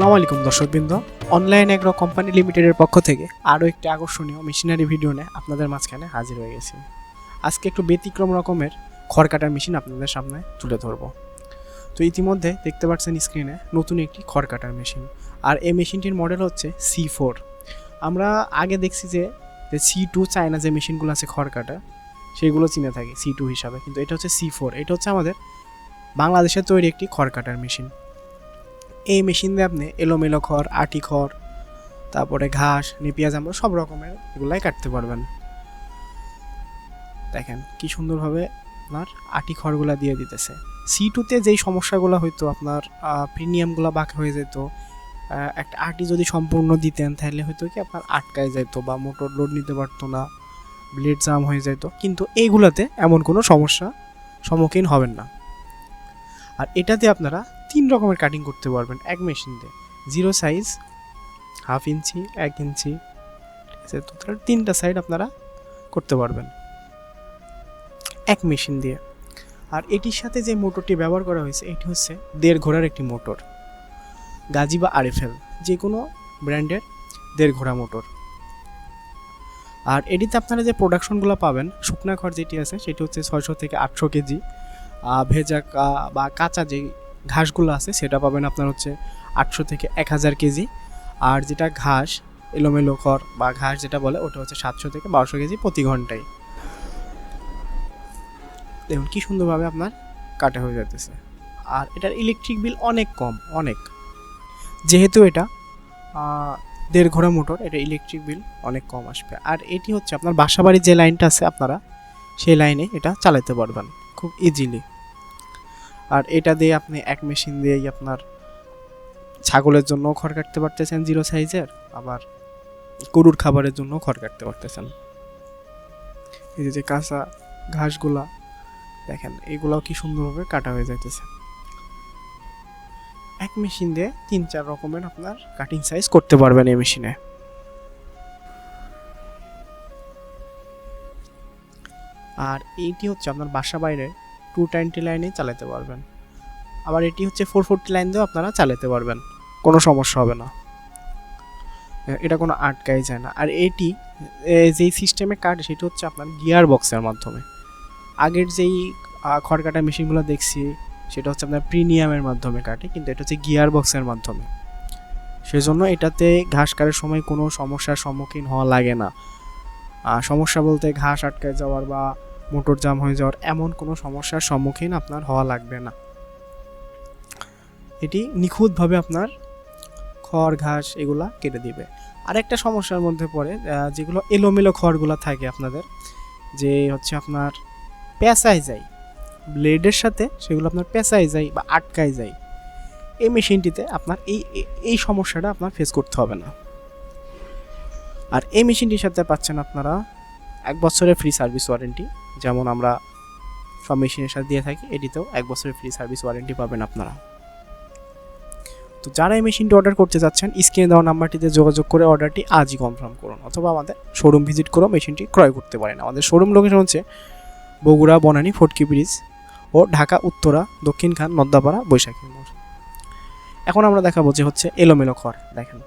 আসসালামু আলাইকুম দর্শকবৃন্দ। অনলাইন এগ্রো কোম্পানি লিমিটেডের পক্ষ থেকে আরও একটি আকর্ষণীয় মেশিনারি ভিডিও নিয়ে আপনাদের মাঝখানে হাজির হয়ে গেছি। আজকে একটু ব্যতিক্রম রকমের খড় কাটার মেশিন আপনাদের সামনে তুলে ধরবো। তো ইতিমধ্যে দেখতে পাচ্ছেন স্ক্রিনে নতুন একটি খড় কাটার মেশিন আর এই মেশিনটির মডেল হচ্ছে সি ফোর আমরা আগে দেখছি যে সি টু চায়না যে মেশিনগুলো আছে খড় কাটা সেগুলো চিনে থাকি সি টু হিসাবে। কিন্তু এটা হচ্ছে সি ফোর এটা হচ্ছে আমাদের বাংলাদেশের তৈরি একটি খড় কাটার মেশিন এই মেশিন দিয়ে আপনি এলোমেলো খড়, আটি খড়, তারপরে ঘাস নেপিয়া জামড়া সব রকমের এগুলাই কাটতে পারবেন। দেখেন কি সুন্দরভাবে আপনার আটি খড়গুলা দিয়ে দিতেছে। সি টুতে যেই সমস্যাগুলো হইতো, আপনার প্রিমিয়ামগুলো বাঁকা হয়ে যেত একটা আটি যদি সম্পূর্ণ দিতেন, তাহলে হয়তো কি আপনার আটকায় যেত বা মোটর লোড নিতে পারতো না ব্লেড জাম হয়ে যেত কিন্তু এইগুলাতে এমন কোনো সমস্যা সম্মুখীন হবেন না। আর এটাতে আপনারা তিন রকমের কাটিং করতে পারবেন। এক মেশিন দিয়ে জিরো সাইজ হাফ ইঞ্চি, এক ইঞ্চি, ঠিক আছে? তো তাহলে তিনটা সাইড আপনারা করতে পারবেন। এক মেশিন দিয়ে। আর এটির সাথে যে মোটরটি ব্যবহার করা হয়েছে, এটি হচ্ছে দেড় ঘোড়ার একটি মোটর গাজি বা আরএফএল যে কোনো ব্র্যান্ডের দেড় ঘোড়া মোটর আর এটিতে আপনারা যে প্রোডাকশনগুলো পাবেন, শুকনা খড় যেটি আছে, সেটি হচ্ছে ছয়শো থেকে আটশো কেজি। ভেজা বা কাঁচা যে ঘাসগুলো আছে, সেটা পাবেন আপনার হচ্ছে আটশো থেকে এক হাজার কেজি। আর যেটা ঘাস, এলোমেলো খড় বা ঘাস যেটা বলে, ওটা হচ্ছে সাতশো থেকে বারোশো কেজি প্রতি ঘন্টায়। দেখুন কি সুন্দরভাবে আপনার কাটা হয়ে যেতেছে আর এটার ইলেকট্রিক বিল অনেক কম, অনেক। যেহেতু এটা দেড় ঘোড়া মোটর, এটা ইলেকট্রিক বিল অনেক কম আসবে। আর এটি হচ্ছে আপনার বাসাবাড়ির যে লাইনটা আছে আপনারা, সেই লাইনে এটা চালাতে পারবেন, খুব ইজিলি আর এটা দিয়ে আপনি এক মেশিন দিয়েই আপনার ছাগলের জন্য খড় কাটতে পারতেছেন জিরো সাইজের আবার গরুর খাবারের জন্য খড় কাটতে পারতেছেন। এই যে যে কাঁচা ঘাসগুলা, দেখেন, এগুলাও কি সুন্দরভাবে কাটা হয়ে যাইতেছে। এক মেশিন দিয়ে তিন, চার রকমের আপনার কাটিং সাইজ করতে পারবেন এই মেশিনে আর এইটি হচ্ছে আপনার বাসা বাইরে টু টোয়েন্টি লাইনে চালাতে পারবেন। আবার এটি হচ্ছে ফোর ফোরটি লাইন দিয়েও আপনারা চালাতে পারবেন। কোনো সমস্যা হবে না। এটা কোনো আটকাই যায় না। আর এটি যেই সিস্টেমে কাটে সেটি হচ্ছে আপনার গিয়ার বক্সের মাধ্যমে। আগের যেই খড় কাটা মেশিনগুলো দেখছি, সেটা হচ্ছে আপনার প্রিমিয়ামের মাধ্যমে কাটে, কিন্তু এটা হচ্ছে গিয়ার বক্সের মাধ্যমে। সেজন্য এটাতে ঘাস কাটার সময় কোনো সমস্যার সম্মুখীন হওয়া লাগে না। সমস্যা বলতে ঘাস আটকে যাওয়ার বা মোটর জাম হয়ে যাওয়ার এমন কোনো সমস্যার সম্মুখীন আপনার হওয়া লাগবে না। এটি নিখুঁতভাবে আপনার খড়, ঘাস এগুলা কেটে দিবে। আর একটা সমস্যার মধ্যে পড়ে যেগুলো এলোমেলো খড়গুলো থাকে আপনাদের, যে হচ্ছে আপনার পেঁচায় যায়, ব্লেডের সাথে সেগুলো আপনার পেঁচায় যায় বা আটকায় যায়। এই মেশিনটিতে আপনার এই- এই সমস্যাটা আপনার ফেস করতে হবে না। আর এই মেশিনটির সাথে পাচ্ছেন আপনারা এক বছরের ফ্রি সার্ভিস ওয়ারেন্টি যেমন আমরা সব মেশিনের সাথে দিয়ে থাকি, এটিতেও এক বছরের ফ্রি সার্ভিস ওয়ারেন্টি পাবেন আপনারা। তো যারা এই মেশিনটি অর্ডার করতে যাচ্ছেন স্ক্রিনে দেওয়া নাম্বারটিতে যোগাযোগ করে অর্ডারটি আজই কনফার্ম করুন অথবা আমাদের শোরুম ভিজিট করেও মেশিনটি ক্রয় করতে পারেন। আমাদের শোরুম লোকেশন হচ্ছে বগুড়া, বনানী, ফটকি ব্রিজ ও ঢাকা, উত্তরা, দক্ষিণ খান, নদ্দাপাড়া, বৈশাখী মোড়। এখন আমরা দেখাবো যে হচ্ছে এলোমেলো খড়, দেখেন।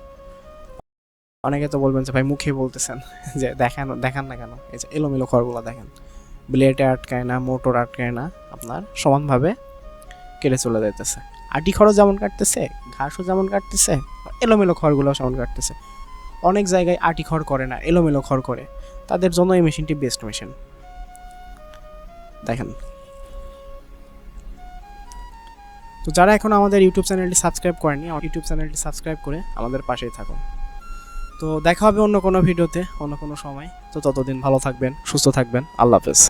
অনেকে তো বলবেন যে ভাই মুখে বলতেছেন যে দেখান দেখান না কেন? এই যে এলোমেলো খড়গুলো দেখেন। ব্লেডে আটকায় না মোটর আটকায় না আপনার সমানভাবে কেটে চলে যাইতেছে। আটি খড়ও যেমন কাটতেছে, ঘাসও যেমন কাটতেছে, এলোমেলো খড়গুলো যেমন কাটতেছে। অনেক জায়গায় আটি খড় করে না, এলোমেলো খড় করে। তাদের জন্য এই মেশিনটি বেস্ট মেশিন দেখেন। তো যারা এখন আমাদের ইউটিউব চ্যানেলটি সাবস্ক্রাইব করেনি আমার ইউটিউব চ্যানেলটি সাবস্ক্রাইব করে আমাদের পাশেই থাকুন। তো দেখা হবে অন্য কোনো ভিডিওতে অন্য কোনো সময়। তো ততদিন ভালো থাকবেন, সুস্থ থাকবেন। আল্লাহ হাফেজ।